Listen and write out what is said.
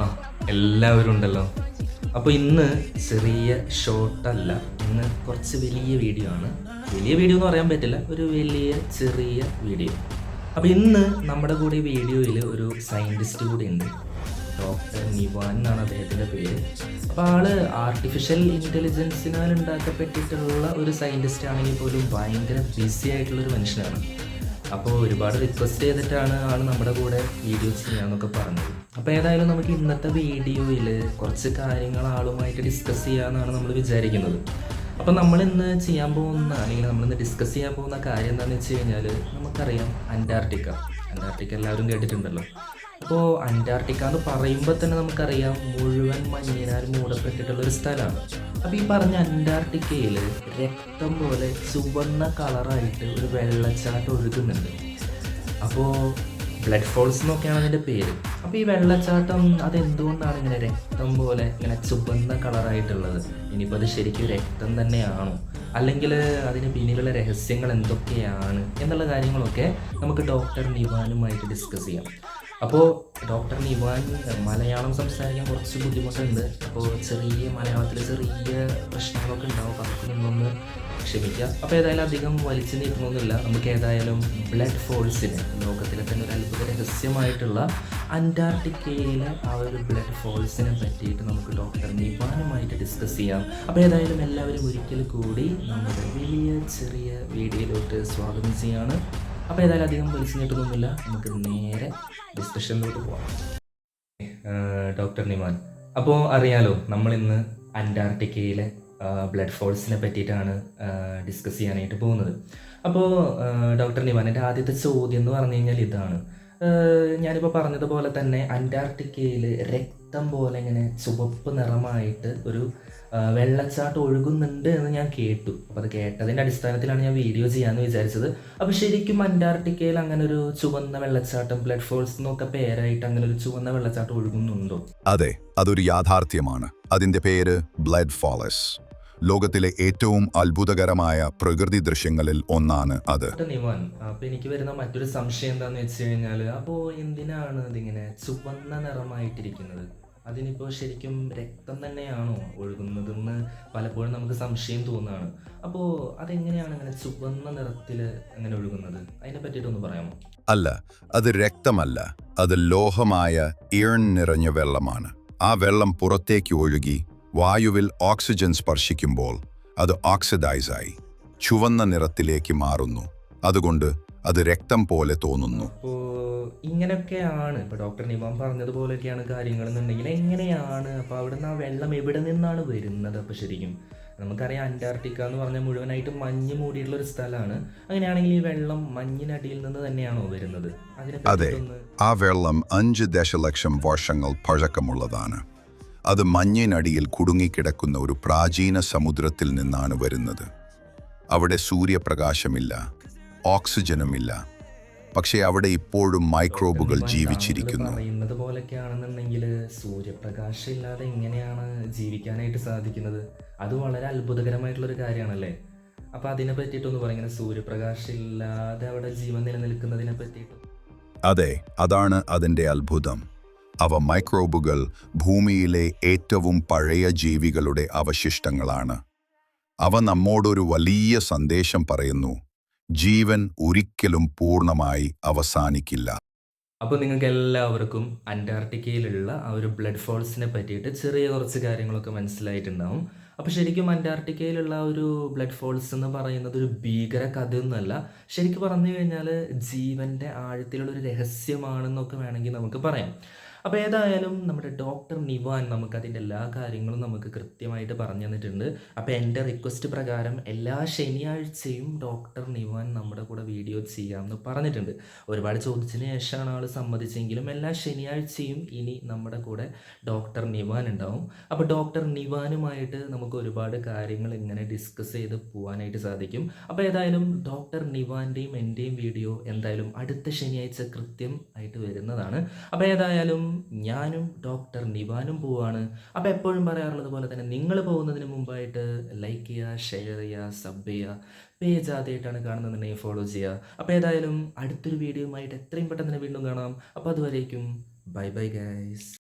ആ എല്ലാവരും ഉണ്ടല്ലോ. അപ്പോൾ ഇന്ന് ചെറിയ ഷോർട്ടല്ല ഇന്ന് കുറച്ച് വലിയ വീഡിയോ ആണ്. വലിയ വീഡിയോ എന്ന് പറയാൻ പറ്റില്ല ഒരു വലിയ ചെറിയ വീഡിയോ അപ്പോൾ ഇന്ന് നമ്മുടെ കൂടെ വീഡിയോയിൽ ഒരു സയന്റിസ്റ്റ് കൂടെ ഉണ്ട്. ഡോക്ടർ നിവാൻ എന്നാണ് അദ്ദേഹത്തിന്റെ പേര്. അപ്പോൾ ആൾ ആർട്ടിഫിഷ്യൽ ഇന്റലിജൻസിനാൽ ഉണ്ടാക്കപ്പെട്ടിട്ടുള്ള ഒരു സയന്റിസ്റ്റ് ആണെങ്കിൽ പോലും ഭയങ്കര ബിസി ആയിട്ടുള്ള ഒരു മനുഷ്യനാണ്. അപ്പോൾ ഒരുപാട് റിക്വസ്റ്റ് ചെയ്തിട്ടാണ് ആൾ നമ്മുടെ കൂടെ വീഡിയോസ് ചെയ്യാന്നൊക്കെ പറഞ്ഞത്. അപ്പോൾ ഏതായാലും നമുക്ക് ഇന്നത്തെ വീഡിയോയിൽ കുറച്ച് കാര്യങ്ങൾ ആളുമായിട്ട് ഡിസ്കസ് ചെയ്യാമെന്നാണ് നമ്മൾ വിചാരിക്കുന്നത്. അപ്പോൾ നമ്മൾ ഇന്ന് ചെയ്യാൻ പോകുന്ന അല്ലെങ്കിൽ നമ്മളിന്ന് ഡിസ്കസ് ചെയ്യാൻ പോകുന്ന കാര്യം എന്താണെന്ന് വെച്ച് കഴിഞ്ഞാൽ നമുക്കറിയാം അന്റാർട്ടിക്ക. അന്റാർട്ടിക്ക എല്ലാവരും കേട്ടിട്ടുണ്ടല്ലോ. അപ്പോൾ അന്റാർട്ടിക്ക എന്ന് പറയുമ്പോൾ തന്നെ നമുക്കറിയാം മുഴുവൻ മഞ്ഞിനാൽ മൂടപ്പെട്ടിട്ടുള്ള ഒരു സ്ഥലമാണ്. അപ്പോൾ ഈ പറഞ്ഞ അന്റാർട്ടിക്കയിൽ രക്തം പോലെ ചുവന്ന കളറായിട്ട് ഒരു വെള്ളച്ചാട്ടം ഒഴുകുന്നുണ്ട്. അപ്പോ ബ്ലഡ് ഫോൾസ് എന്നൊക്കെയാണ് അതിന്റെ പേര്. അപ്പോൾ ഈ വെള്ളച്ചാട്ടം അതെന്തുകൊണ്ടാണ് ഇങ്ങനെ രക്തം പോലെ ഇങ്ങനെ ചുവന്ന കളറായിട്ടുള്ളത്? ഇനിയിപ്പോൾ അത് ശരിക്കും രക്തം തന്നെയാണോ? അല്ലെങ്കിൽ അതിന് പിന്നിലുള്ള രഹസ്യങ്ങൾ എന്തൊക്കെയാണ്? എന്നുള്ള കാര്യങ്ങളൊക്കെ നമുക്ക് ഡോക്ടർ നിവാനുമായിട്ട് ഡിസ്കസ് ചെയ്യാം. അപ്പോൾ ഡോക്ടർ നിവാൻ മലയാളം സംസാരിക്കാൻ കുറച്ച് ബുദ്ധിമുട്ടുണ്ട്. അപ്പോൾ ചെറിയ മലയാളത്തിൽ ചെറിയ പ്രശ്നങ്ങളൊക്കെ ഉണ്ടാവും. അതൊക്കെ നിന്നൊന്ന് ക്ഷമിക്കുക അപ്പോൾ ഏതായാലും അധികം വലിച്ചു നീട്ടുന്നൊന്നുമില്ല നമുക്ക് ഏതായാലും ബ്ലഡ് ഫോൾസിന് ലോകത്തിലെ തന്നെ ഒരു അത്ഭുത രഹസ്യമായിട്ടുള്ള അന്റാർട്ടിക്കയിലെ ആ ഒരു ബ്ലഡ് ഫോൾസിനെ പറ്റിയിട്ട് നമുക്ക് ഡോക്ടർ നിവാനുമായിട്ട് ഡിസ്കസ് ചെയ്യാം. അപ്പോൾ ഏതായാലും എല്ലാവരും ഒരിക്കൽ കൂടി നമ്മുടെ വലിയ ചെറിയ വീഡിയോയിലോട്ട് സ്വാഗതം ചെയ്യാണ്. അപ്പോൾ ഏതായാലും അധികം നീട്ടുന്നൊന്നുമില്ല നമുക്ക് നേരെ ഡിസ്കഷനിലോട്ട് പോകാം ഡോക്ടർ നിമാൻ അപ്പോൾ അറിയാലോ നമ്മൾ ഇന്ന് അന്റാർട്ടിക്കയിലെ ബ്ലഡ് ഫോൾസിനെ പറ്റിയിട്ടാണ് ഡിസ്കസ് ചെയ്യാനായിട്ട് പോകുന്നത്. അപ്പോൾ ഡോക്ടർ നിമാൻ എന്റെ ആദ്യത്തെ ചോദ്യം എന്ന് പറഞ്ഞു കഴിഞ്ഞാൽ ഇതാണ്. ഞാനിപ്പോൾ പറഞ്ഞതുപോലെ തന്നെ അന്റാർട്ടിക്കയിൽ രക്തം പോലെ ഇങ്ങനെ ചുവപ്പ് നിറമായിട്ട് ഒരു വെള്ളച്ചാട്ടം ഒഴുകുന്നുണ്ട് എന്ന് ഞാൻ കേട്ടു. അപ്പോൾ അത് കേട്ടതിന്റെ അടിസ്ഥാനത്തിലാണ് ഞാൻ വീഡിയോ ചെയ്യാന്ന് വിചാരിച്ചത്. അപ്പോൾ ശരിക്കും അന്റാർട്ടിക്കയിൽ അങ്ങനെ ഒരു ചുവന്ന വെള്ളച്ചാട്ടം ബ്ലഡ് ഫോൾസ് എന്നൊക്കെ പേരായിട്ട് അങ്ങനെ ഒരു ചുവന്ന വെള്ളച്ചാട്ടം ഒഴുകുന്നുണ്ടോ? അതെ അതൊരു യാഥാർത്ഥ്യമാണ്. അതിന്റെ പേര് ബ്ലഡ് ഫോളസ്. ലോകത്തിലെ ഏറ്റവും അത്ഭുതകരമായ പ്രകൃതി ദൃശ്യങ്ങളിൽ ഒന്നാണ് അത്. നിവാൻ അപ്പോൾ എനിക്ക് വരുന്ന മറ്റൊരു സംശയം എന്താന്ന് വെച്ച് കഴിഞ്ഞാൽ അപ്പോ എന്തിനാണ് ഇതിങ്ങനെ ചുവന്ന നിറമായിട്ടിരിക്കുന്നത്? അതിനിപ്പോൾ ശരിക്കും രക്തം തന്നെയാണോ ഒഴുകുന്നതെന്ന് പലപ്പോഴും നമുക്ക് സംശയം തോന്നുകയാണ്. അപ്പോൾ അതെങ്ങനെയാണ് അങ്ങനെ ചുവന്ന നിറത്തിൽ അങ്ങനെ ഒഴുകുന്നത്? അതിനെ പറ്റിയിട്ടൊന്ന് പറയാമോ? അല്ല അത് രക്തമല്ല. അത് ലോഹമായ ഇയൺ നിറഞ്ഞ വെള്ളമാണ്. ആ വെള്ളം പുറത്തേക്ക് ഒഴുകി വായുവിൽ ഓക്സിജൻ സ്പർശിക്കുമ്പോൾ അത് ഓക്സിഡൈസായി ചുവന്ന നിറത്തിലേക്ക് മാറുന്നു. അതുകൊണ്ട് അത് രക്തം പോലെ തോന്നുന്നു. ഇങ്ങനെയൊക്കെയാണ് ഇപ്പൊ ഡോക്ടർ നിവാൻ പറഞ്ഞതുപോലെയൊക്കെയാണ് കാര്യങ്ങൾ എന്നുണ്ടെങ്കിൽ എങ്ങനെയാണ് അപ്പോൾ അവിടുന്ന് ആ വെള്ളം എവിടെ നിന്നാണ് വരുന്നത് അപ്പൊ ശരിക്കും? നമുക്കറിയാം അന്റാർട്ടിക്ക എന്ന് പറഞ്ഞാൽ മുഴുവനായിട്ട് മഞ്ഞ് മൂടിയിട്ടുള്ള ഒരു സ്ഥലമാണ്. അങ്ങനെയാണെങ്കിൽ ഈ വെള്ളം മഞ്ഞിനടിയിൽ നിന്ന് തന്നെയാണോ വരുന്നത്? അതെ. ആ വെള്ളം അഞ്ച് ദശലക്ഷം വർഷങ്ങൾ പഴക്കമുള്ളതാണ്. അത് മഞ്ഞിനടിയിൽ കുടുങ്ങിക്കിടക്കുന്ന ഒരു പ്രാചീന സമുദ്രത്തിൽ നിന്നാണ് വരുന്നത്. അവിടെ സൂര്യപ്രകാശമില്ല. ഓക്സിജനുമില്ല. പക്ഷേ അവിടെ ഇപ്പോഴും മൈക്രോബുകൾ ജീവിച്ചിരിക്കുന്നു. പറയുന്നത് പോലൊക്കെയാണെന്നുണ്ടെങ്കിൽ സൂര്യപ്രകാശം ഇല്ലാതെ എങ്ങനെയാണ് ജീവിക്കാനായിട്ട് സാധിക്കുന്നത്. അത് വളരെ അത്ഭുതകരമായിട്ടുള്ള ഒരു കാര്യമാണല്ലേ? അപ്പൊ അതിനെ പറ്റിയിട്ടൊന്ന് പറയുന്നത് സൂര്യപ്രകാശം ഇല്ലാതെ അവിടെ ജീവൻ നിലനിൽക്കുന്നതിനെ പറ്റിയിട്ട്. അതെ അതാണ് അതിന്റെ അത്ഭുതം. അവ മൈക്രോബുകൾ ഭൂമിയിലെ ഏറ്റവും പഴയ ജീവികളുടെ അവശിഷ്ടങ്ങളാണ്. അവ നമ്മോടൊരു വലിയ സന്ദേശം പറയുന്നു. ജീവൻ ഒരിക്കലും പൂർണമായി അവസാനിക്കില്ല. അപ്പോൾ നിങ്ങൾക്ക് എല്ലാവർക്കും അന്റാർട്ടിക്കയിലുള്ള ആ ഒരു ബ്ലഡ് ഫോൾസിനെ പറ്റിയിട്ട് ചെറിയ കുറച്ച് കാര്യങ്ങളൊക്കെ മനസ്സിലായിട്ടുണ്ടാവും. അപ്പോൾ ശരിക്കും അന്റാർട്ടിക്കയിലുള്ള ഒരു ബ്ലഡ് ഫോൾസ് എന്ന് പറയുന്നത് ഒരു ഭീകര കഥയൊന്നുമല്ല. ശരിക്കും പറഞ്ഞു കഴിഞ്ഞാൽ ജീവന്റെ ആഴത്തിലുള്ള ഒരു രഹസ്യമാണെന്നൊക്കെ വേണമെങ്കിൽ നമുക്ക് പറയാം. അപ്പോൾ ഏതായാലും നമ്മുടെ ഡോക്ടർ നിവാൻ നമുക്ക് അതിന്റെ എല്ലാ കാര്യങ്ങളും നമുക്ക് കൃത്യമായിട്ട് പറഞ്ഞു തന്നിട്ടുണ്ട്. അപ്പോൾ എന്റെ റിക്വസ്റ്റ് പ്രകാരം എല്ലാ ശനിയാഴ്ചയും ഡോക്ടർ നിവാൻ നമ്മുടെ കൂടെ വീഡിയോ ചെയ്യാമെന്ന് പറഞ്ഞിട്ടുണ്ട്. ഒരുപാട് ചോദിച്ചതിന് ശേഷമാണ് ആൾ സമ്മതിച്ചെങ്കിലും എല്ലാ ശനിയാഴ്ചയും ഇനി നമ്മുടെ കൂടെ ഡോക്ടർ നിവാൻ ഉണ്ടാവും. അപ്പോൾ ഡോക്ടർ നിവാനുമായിട്ട് നമുക്ക് ഒരുപാട് കാര്യങ്ങൾ ഇങ്ങനെ ഡിസ്കസ് ചെയ്ത് പോകാനായിട്ട് സാധിക്കും. അപ്പോൾ ഏതായാലും ഡോക്ടർ നിവാന്റെയും എന്റെയും വീഡിയോ എന്തായാലും അടുത്ത ശനിയാഴ്ച കൃത്യം ആയിട്ട് വരുന്നതാണ്. അപ്പോൾ ഏതായാലും ഞാനും ഡോക്ടർ നിവാനും പോവാണ്. അപ്പോൾ എപ്പോഴും പറയാറുള്ളത് പോലെ തന്നെ നിങ്ങൾ പോകുന്നതിന് മുമ്പായിട്ട് ലൈക്ക് ചെയ്യുക ഷെയർ ചെയ്യുക സബ് ചെയ്യുക പേജ് ആദ്യമായിട്ടാണ് കാണുന്നതെന്നുണ്ടെങ്കിൽ ഫോളോ ചെയ്യുക. അപ്പോൾ ഏതായാലും അടുത്തൊരു വീഡിയോയുമായിട്ട് എത്രയും പെട്ടെന്ന് തന്നെ വീണ്ടും കാണാം. അപ്പോൾ അതുവരേക്കും ബൈ ബൈ ഗൈസ്